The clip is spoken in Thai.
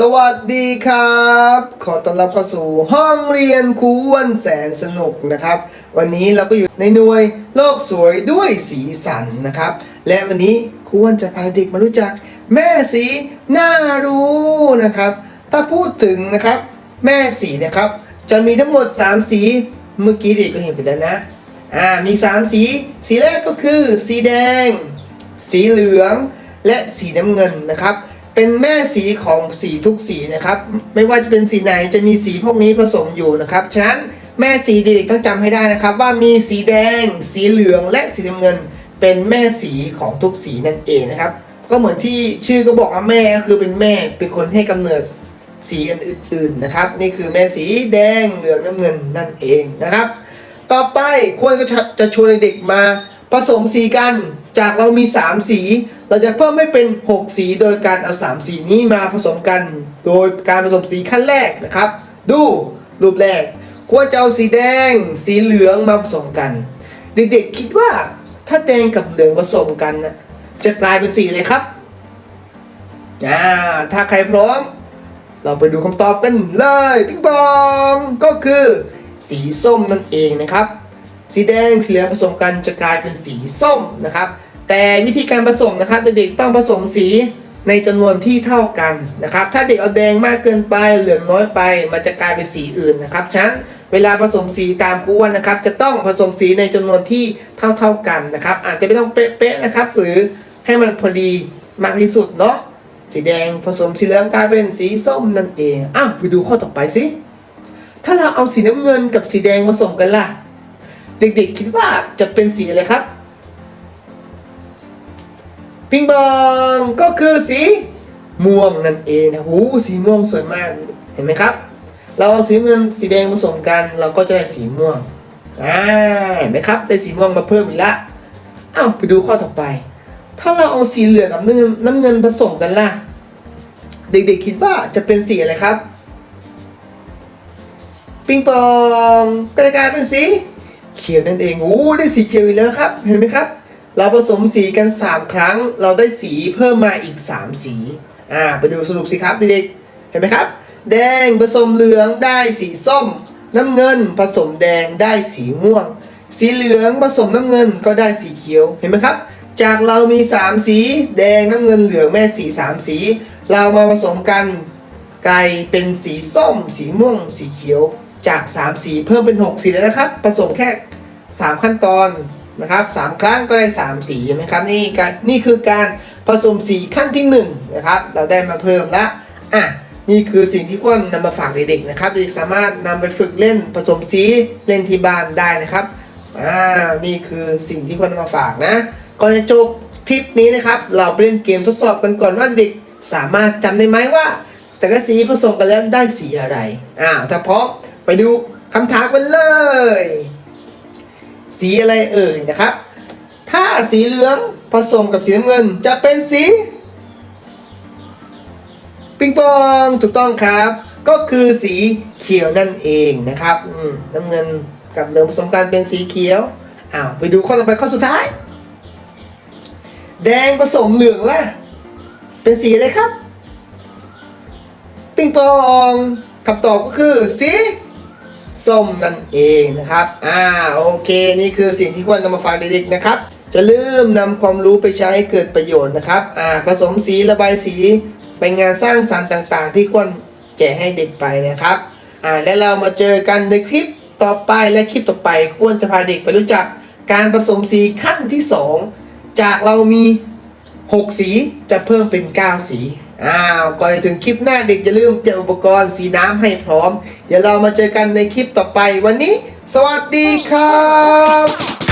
สวัสดีครับ ขอต้อนรับเข้าสู่ห้องเรียนครูอ้วนแสนสนุกนะครับ วันนี้เราก็อยู่ในหน่วยโลกสวยด้วยสีสันนะครับ และวันนี้ครูอ้วนจะพาเด็กมารู้จัก แม่สีน่ารู้นะครับ ถ้าพูดถึงนะครับ แม่สีนะครับ จะมีทั้งหมด 3 สีเมื่อกี้เด็กก็เห็นไปแล้วนะอ่ามี 3 สี สีแรกก็คือ สีแดง สีเหลือง และสีน้ำเงินนะครับ เป็นแม่สีของสีทุกสีนะครับ ไม่ว่าจะเป็นสีไหนจะมีสีพวกนี้ผสมอยู่นะครับ ฉะนั้นแม่สีเด็กต้องจำให้ได้นะครับ ว่ามีสีแดง สีเหลืองและสีน้ำเงิน เป็นแม่สีของทุกสีนั่นเองนะครับ ก็เหมือนที่ชื่อก็บอกว่าแม่ก็คือเป็นแม่เป็นคนให้กำเนิดสีอันอื่นๆนะครับ นี่คือแม่สีแดงเหลืองน้ำเงินนั่นเองนะครับ ต่อไปควรก็จะชวนเด็กมาผสมสีกัน จากเรามี 3 สี เราจะเพิ่มให้เป็น 6 สีโดยการเอา 3 สีนี้มาผสมกัน โดยการผสมสีขั้นแรกนะครับ ดูรูปแรก ควรจะเอาสีแดง สีเหลืองมาผสมกัน เด็กๆคิดว่าถ้าแดงกับเหลืองผสมกันนะจะกลายเป็นสีอะไรครับอ่าถ้าใครพร้อม เราไปดูคำตอบกันเลยปิ๊งปองก็คือ สีส้มนั่นเองนะครับ สีแดงสีเหลืองผสมกันจะกลายเป็นสีส้มนะครับ แต่วิธีการผสมนะครับเด็กๆต้องผสมสีในจำนวนที่เท่ากันนะครับ ถ้าเด็กเอาแดงมากเกินไปเหลืองน้อยไป มันจะกลายเป็นสีอื่นนะครับฉะนั้นเวลาผสมสีตามครูอ้วนนะครับ จะต้องผสมสีในจำนวนที่เท่าๆกันนะครับ อาจจะไม่ต้องเป๊ะๆนะครับ หรือให้มันพอดีมากที่สุดเนาะสีแดงผสมสีเหลืองกลายเป็นสีส้มนั่นเองอ้าวไปดูข้อต่อไปสิถ้าเราเอาสีน้ำเงินกับสีแดงผสมกันล่ะ เด็กๆคิดว่าจะเป็นสีอะไรครับ ปิงปองก็คือสีม่วงนั่นเองนะหูสีม่วงสวยมากเห็นไหมครับ เราเอาสีเงินสีแดงผสมกัน เราก็จะได้สีม่วงอ่าเห็นไหมครับได้สีม่วงมาเพิ่มอีกละอ้าวไปดูข้อต่อไป ถ้าเราเอาสีเหลืองกับน้ำเงินน้ำเงินผสมกันล่ะ เด็กๆคิดว่าจะเป็นสีอะไรครับ ปิงปองก็จะกลายเป็นสีเขียวนั่นเองโอ้ได้สีเขียวอีกแล้วครับ เห็นไหมครับ เราผสมสีกัน 3 ครั้ง เราได้สีเพิ่มมาอีก 3 สี อ่า ไปดูสรุปสิครับเด็กๆ เห็นไหมครับ แดงผสมเหลืองได้สีส้ม น้ำเงินผสมแดงได้สีม่วง สีเหลืองผสมน้ำเงินก็ได้สีเขียว เห็นไหมครับ จากเรามี 3 สี แดงน้ำเงินเหลืองแม่สี 3 สี เรามาผสมกันกลายเป็นสีส้ม สีม่วง สีเขียว จาก 3 สีเพิ่มเป็น 6 สีแล้วนะครับ ผสมแค่ 3 ขั้นตอน นะครับ3ครั้งก็ได้ 3 สีเห็นไหมครับนี่การนี่คือการผสมสีขั้นที่1นะครับเราได้มาเพิ่มละอะนี่คือสิ่งที่ควรนำมาฝากเด็กๆนะครับเด็กสามารถนำไปฝึกเล่นผสมสีเล่นที่บ้านได้นะครับอ่านี่คือสิ่งที่ควรนำมาฝากนะก่อนจะจบคลิปนี้นะครับ เราไปเล่นเกมทดสอบกันก่อนว่าเด็กสามารถจำได้ไหมว่า แต่ละสีผสมกันแล้วได้สีอะไรอ้าวถ้าพร้อมไปดูคำถามกันเลย สีอะไรเอ่ยนะครับ ถ้าสีเหลืองผสมกับสีน้ำเงินจะเป็นสีปิงปองถูกต้องครับ ก็คือสีเขียวนั่นเองนะครับน้ำเงินกับเหลืองผสมกันเป็นสีเขียวอ้าวไปดูข้อต่อไปข้อสุดท้าย แดงผสมเหลืองล่ะ เป็นสีอะไรครับ ปิงปองคำตอบก็คือสี ส้มนั่นเองนะครับ อ่า โอเค นี่คือสิ่งที่ควรนำมาฝากเด็กๆนะครับ จะลืมนำความรู้ไปใช้ให้เกิดประโยชน์นะครับ อ่า ผสมสีระบายสี เป็นงานสร้างสรรค์ต่างๆ ที่ควรแจกให้เด็กไปนะครับ อ่า และเรามาเจอกันในคลิปต่อไปและคลิปต่อไป ควรจะพาเด็กไปรู้จักการผสมสีขั้นที่สองจากเรามี 6 สีจะเพิ่มเป็น 9 สี อ้าวก่อนจะถึงคลิปหน้าเด็กอย่าลืมเตรียมอุปกรณ์สีน้ำให้พร้อม เดี๋ยวเรามาเจอกันในคลิปต่อไปวันนี้ สวัสดีครับ